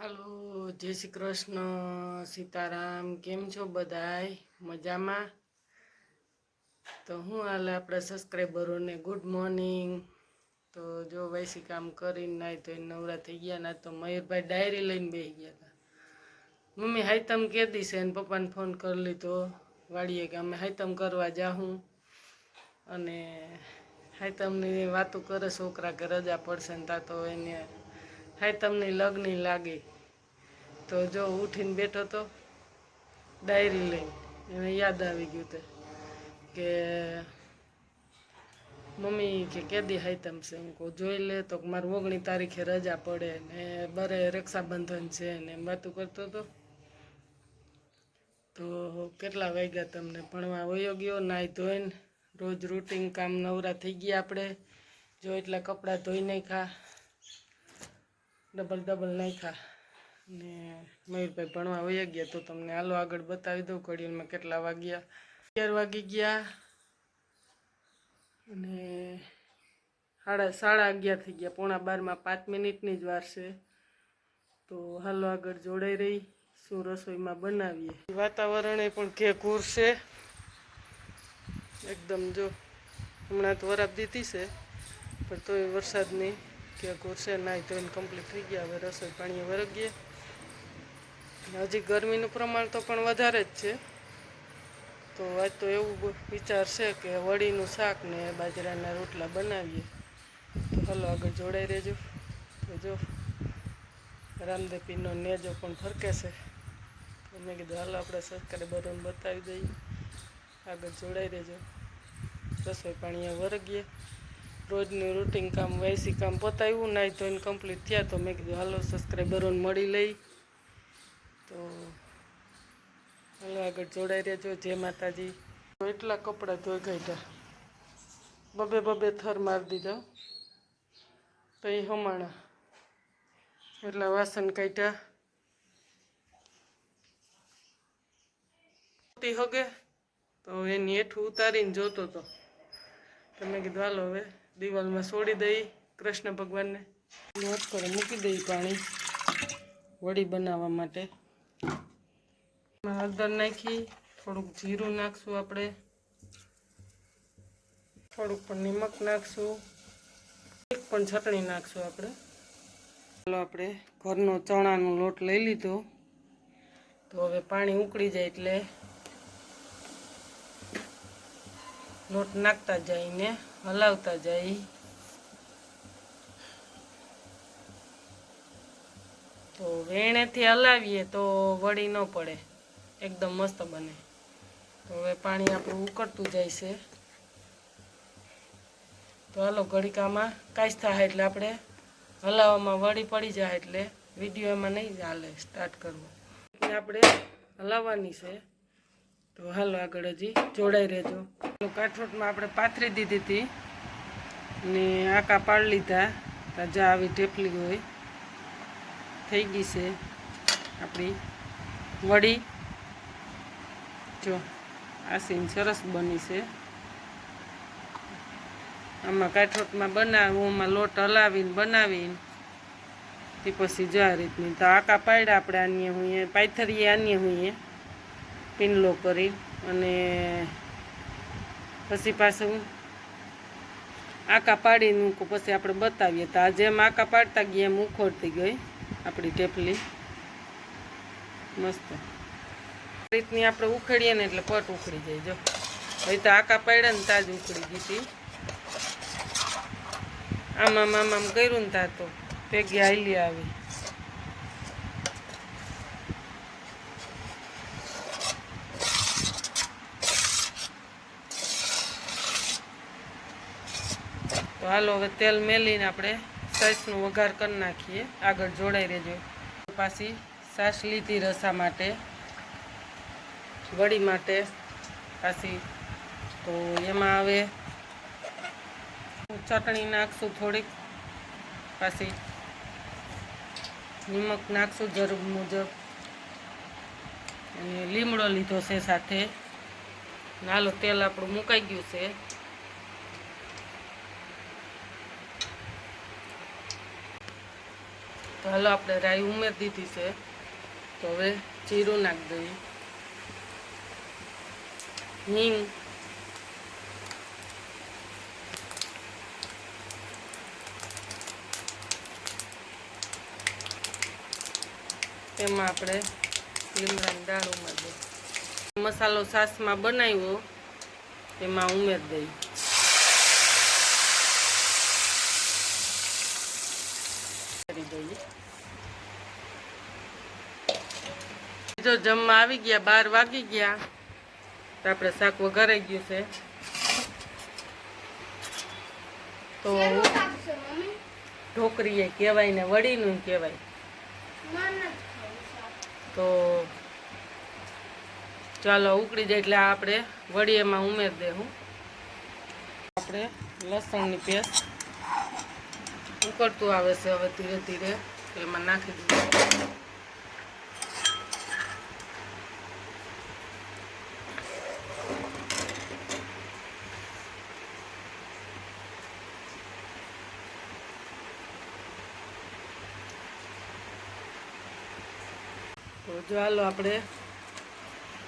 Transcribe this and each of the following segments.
હાલો, જય શ્રી કૃષ્ણ, સીતારામ. કેમ છો બધાય? મજામાં? તો હું હાલે આપણા સબસ્ક્રાઈબરોને ગુડ મોર્નિંગ તો જો વૈસી કામ કરીને નાય તો નવરા થઈ ગયા ના તો મયુરભાઈ ડાયરી લઈને બેસી ગયા હતા મમ્મી, હાઈતમ કહેતી છે અને પપ્પાને ફોન કરી લીધો. વાડીએ કે અમે હાઈતમ કરવા જાઉં અને હાઈતમની વાતો કરે, છોકરા કે રજા પડશે ને તા તો એને હાઈતમની લગ્ન લાગી. તો જો ઉઠીને બેઠો તો ડાયરી લઈને. એને યાદ આવી ગયું તે કે મમ્મી કે કેદી હાઈતમ છે હું કહું, જોઈ લે તો મારે ઓગણી તારીખે રજા પડે ને બરે રક્ષાબંધન છે ને એમ વાતું કરતો હતો તો કેટલા વાગ્યા તમને? ભણવા વયો ગયો, નાહી ધોઈને રોજ રૂટીન કામ નવરા થઈ ગયા આપણે. જો એટલા કપડાં ધોઈ નાખ્યા ડબલ ડબલ નાખ્યા. ને મયુરભાઈ ભણવા વયા ગયા તો તમને હાલો આગળ બતાવી દઉં ઘડિયાળમાં કેટલા વાગ્યા. અગિયાર વાગી ગયા. અને સાડા સાડા અગિયાર થઈ ગયા. પોણા બારમાં પાંચ મિનિટની જ વાર છે. તો હાલો આગળ જોડાઈ રહી. શું રસોઈમાં બનાવીએ? વાતાવરણે પણ કે ઘૂર છે. એકદમ જો હમણાં તો વરાપ દીધી છે, પણ તોય વરસાદની કે ઘૂરશે નાય તો એને કમ્પ્લીટ થઈ ગયા, હવે રસોઈ પાણી વરગીએ. હજી ગરમીનું પ્રમાણ તો પણ વધારે જ છે. તો આજ તો એવું વિચાર છે કે વડીનું શાક ને બાજરાના રોટલા બનાવીએ. તો હલો આગળ જોડાઈ રહેજો. તો જો, રામદેપીનો નેજો પણ ફરકે છે મેં કીધું, હાલો આપણે સરકારે સબસ્ક્રાઈબરોને બતાવી દઈએ. આગળ જોડાઈ રહેજો. રસોઈ પાણી વરગીએ. રોજનું રૂટીન કામ વૈસી કામ પતાવ્યું નાય ધોઈને કમ્પ્લીટ થયા તો મેં કીધું, હાલો સબસ્ક્રાઈબરોને મળી લઈ. તો હાલો આગળ જોડાઈ રહેજો. જય માતાજી. તો એટલા કપડાં ધોઈ કાઢ્યા. બબે બબે થર મારી દીધા. તો એ હમાણા એટલા વાસણ કાઢ્યા. મોટી હગે. તો એની હેઠું ઉતારીને જોતો હતો તો મેં કીધું, હાલો હવે. દિવાલમાં છોડી દઈ કૃષ્ણ ભગવાનને નોટ કરે મૂકી દઈ પાણી વડી બનાવવા માટે. હળદર નાખી થોડુંક જીરું નાખશું આપણે. થોડુંક પણ નિમક નાખશું. એક પણ ચટણી નાખશું આપણે. ચાલો આપણે ઘરનો ચણાનો લોટ લઈ લીધો. તો હવે પાણી ઉકળી જાય એટલે લોટ નાખતા જઈને હલાવતા જઈ તો વેણેથી હલાવીએ તો વળી ન પડે. એકદમ મસ્ત બને. તો હવે પાણી આપણું ઉકળતું જાય છે. તો હાલો ઘડીકામાં કાંઈ થાય એટલે આપણે હલાવવામાં વળી પડી જાય એટલે વીડિયો એમાં નહીં ચાલે સ્ટાર્ટ કરવું. આપણે હલાવવાની છે. તો હાલો આગળ હજી જોડાઈ રહેજો. કાઠોટમાં આપણે પાથરી દીધી હતી ને આકા પાડી લીધા. તાજા આવી ઢેપલી હોય. થઈ ગઈ છે આપણી વડી. જો, આ સીન સરસ બની છે. આમાં કાઠોટમાં બનાવું, આમાં લોટ હલાવીને બનાવીને. તે પછી જો આ રીતની. તો આકા પાડ્યા આપણે આનીએ હું પાથરીએ આનીએ હુંએ પીનલો કરી અને પછી પાછું આકા પાડીને મૂકું. પછી આપણે બતાવીએ તો આ જેમ આકા પાડતા ગયા એમ ઉખોડતી ગઈ આપણી ટેપલી. મસ્ત. રીતની આપણે ઉખેડીએ ને એટલે પટ ઉખડી જાય, જો. હવે તો આકા પાડ્યા ને તાજ ઉખડી ગઈ હતી. આમ આમ આમ આમ કર્યું ને તા તો ભેગી હાલી આવી. તો હાલો હવે તેલ મેલીને આપણે સાસનું વઘાર કરી નાખીએ. આગળ જોડાઈ રહેજો. પાછી સાસ લીધી રસા માટે, વડી માટે પાછી. તો એમાં આવે ચટણી નાખશું થોડીક. પાછી નિમક નાખશું જરૂર મુજબ. અને લીમડો લીધો છે સાથે. નાલો તેલ આપણું મુકાઈ ગયું છે. તો હાલો આપણે રાઈ ઉમેર દીધી છે. તો હવે જીરું નાખી દઈએ. હિંગ. તેમાં આપણે લીમડાની દાળ ઉમેરી દઈએ. મસાલો સાસમાં બનાવ્યો, એમાં ઉમેરી દઈએ કરી દઈએ જો જમવા આવી ગયા, બાર વાગી ગયા, તો આપણે શાક વઘારાઈ ગયું છે. તો ઢોકરી એ કહેવાય ને વડીનું કહેવાય. તો ચાલો ઉકળી જાય એટલે આપણે વડી એમાં ઉમેરી દેવું આપણે લસણની પેસ્ટ ઉકળતું આવે છે હવે ધીરે ધીરે, એમાં નાખી દઈએ જો હાલો આપણે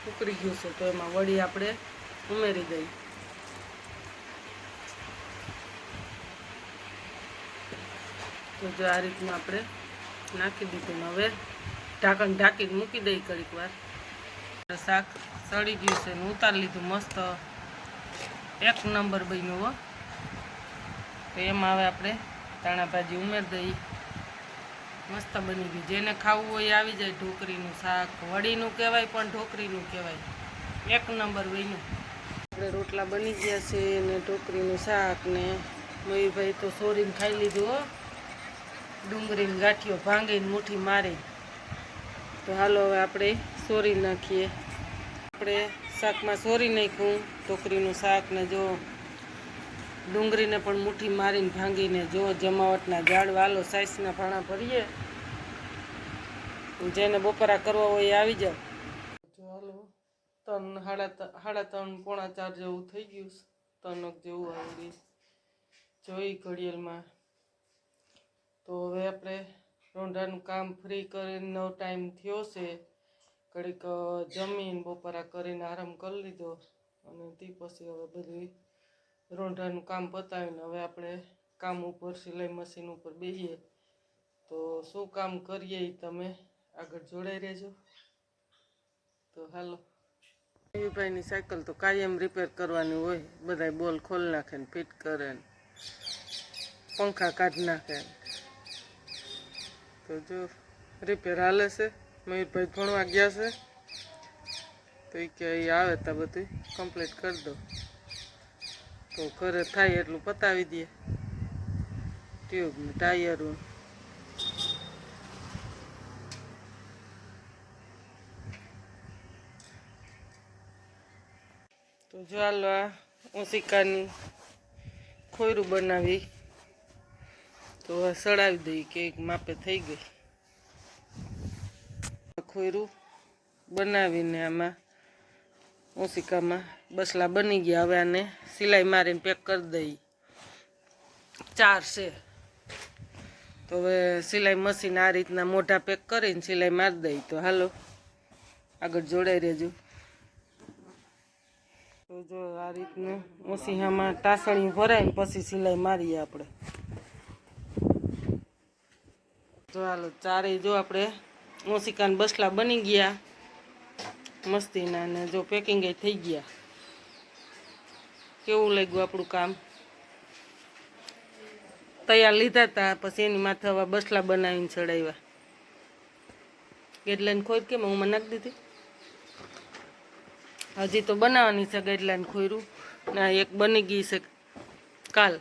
ઉકળી ગયું છે, તો એમાં વડી આપણે ઉમેરી દઈએ. તો જો આ રીતનું આપણે નાખી દીધું હવે ઢાંકણ ઢાંકીને મૂકી દઈ ઘડીક વાર. શાક સડી ગયું છે ને ઉતારી લીધું મસ્ત. એક નંબર બન્યું હો. તો એમાં હવે આપણે ધાણા ભાજી ઉમેરી દઈએ. મસ્ત બની ગયું જેને ખાવું હોય આવી જાય. ઢોકરીનું શાક, વડીનું કહેવાય, પણ ઢોકરીનું કહેવાય. એક નંબર વહીનું આપણે રોટલા બની ગયા છે ને ઢોકરીનું શાક ને. મયુરભાઈ તો સોરીને ખાઈ લીધું, હો. ડુંગળીની ગાંઠીઓ ભાંગીને મુઠ્ઠી મારી. તો હાલો હવે આપણે સોરી નાખીએ. આપણે શાકમાં સોરી નાખ્યું ઢોકરીનું શાક ને જો. ડુંગળીને પણ મુઠ્ઠી મારીને ભાંગીને જો જમાવટના ઝાડ વાલો સાઈઝના ભાણા ભરીએ. જેને બપોરા કરવા હોય એ આવી જાવ હાલો ત્રણ ત- સાડા ત્રણ પોણા ચાર જેવું થઈ ગયું છે. ત્રણક જેવું આવી જોઈ ઘડિયાળમાં. તો હવે આપણે રોંઢાનું કામ ફ્રી કરીને ટાઈમ થયો છે. ઘડીક જમીન બપોરા કરીને આરામ કરી લીધો અને તે પછી હવે બધું રોંઢાનું કામ પતાવીને હવે આપણે કામ ઉપર, સિલાઈ મશીન ઉપર બેસીએ તો શું કામ કરીએ એ તમે? આગળ જોડાઈ રહેજો. તો હાલો. ભાઈની સાયકલ તો કાયમ રિપેર કરવાની હોય. બધાય બોલ ખોલ નાખે ને ફિટ કરે ને. પંખા કાઢી નાખે તો જો રિપેર હાલે છે. મયુરભાઈ ભણવા ગયા છે. તો એ કે આવે તા બધું કમ્પ્લીટ કરી દો. તો ઘરે થાય એટલું પતાવી દે. ટ્યુબ ટાયરું તો હાલો આ ઓશિકાની ખોયરું બનાવી. તો સળાવી દઈએ કે એક માપે થઈ ગઈ. ખોયરું બનાવીને આમાં ઓશિકામાં બસલા બની ગયા. હવે આને સિલાઈ મારીને પેક કરી દઈએ. ચાર છે. તો હવે સિલાઈ મશીન આ રીતના મોઢા પેક કરીને સિલાઈ મારી દઈ તો હાલો આગળ જોડાઈ રહેજો. તો જો આ રીતને ઓસીહામાં ટાસણી ભરાય પછી સિલાઈ મારીએ આપણે. જો હાલો, ચારેય જો આપણે ઓસિકાન બસલા બની ગયા. મસ્તીના ને જો પેકિંગ થઈ ગયા. કેવું લાગ્યું આપણું કામ? તૈયાર લીધા હતા પછી એની માથે બસલા બનાવીને ચડાવ્યા. એટલે ખોદ કેમ હું નાખી દીધી? હજી તો બનાવવાની છે ગાઈડલાઈન ખોયરું. ને એક બની ગઈ છે કાલ.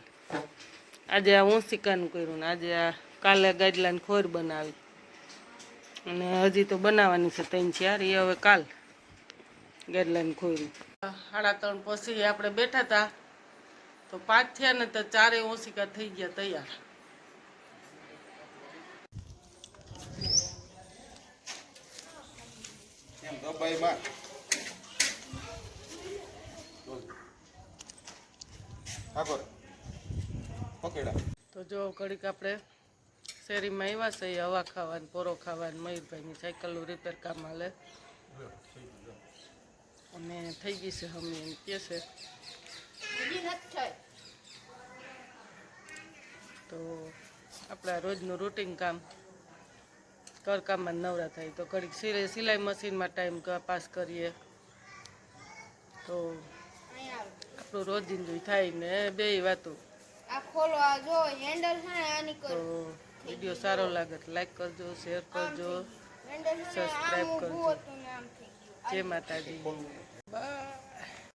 આજે આ ઓસિકાનું કર્યું ને આજે આ કાલે ગાઈડલાઈન ખોર બનાવી. અને હજી તો બનાવવાની છે ત્રણ ચાર, એ હવે કાલ ગાઈડલાઈન ખોયરું. સાડા ત્રણ પછી આપણે બેઠા હતા તો પાંચ થયા ને તો ચારે ઓસિકા થઈ ગયા તૈયાર. એમ દબાઈમાં તો જો ઘડીક આપણે શેરીમાં આવ્યા છે એ હવા ખાવાનું, પોરો ખાવાનું, મયુરભાઈની સાયકલનું રિપેર કામ હાલે. અને થઈ ગઈ છે અમે એમ કે છે. તો આપણા રોજનું રૂટિન કામ ઘરકામમાં નવરા થાય. તો ઘડીક સિલાઈ મશીનમાં ટાઈમ પાસ કરીએ. તો આપણું રોજિંદુ થાય ને બે વાતો. આ ખોલો આ જો હેન્ડલ છે ને આની કરો. વિડિયો સારો લાગે તો લાઈક કરજો શેર કરજો સબસ્ક્રાઇબ કરજો. હતું ને આમ થઈ ગયું. જય માતાજી.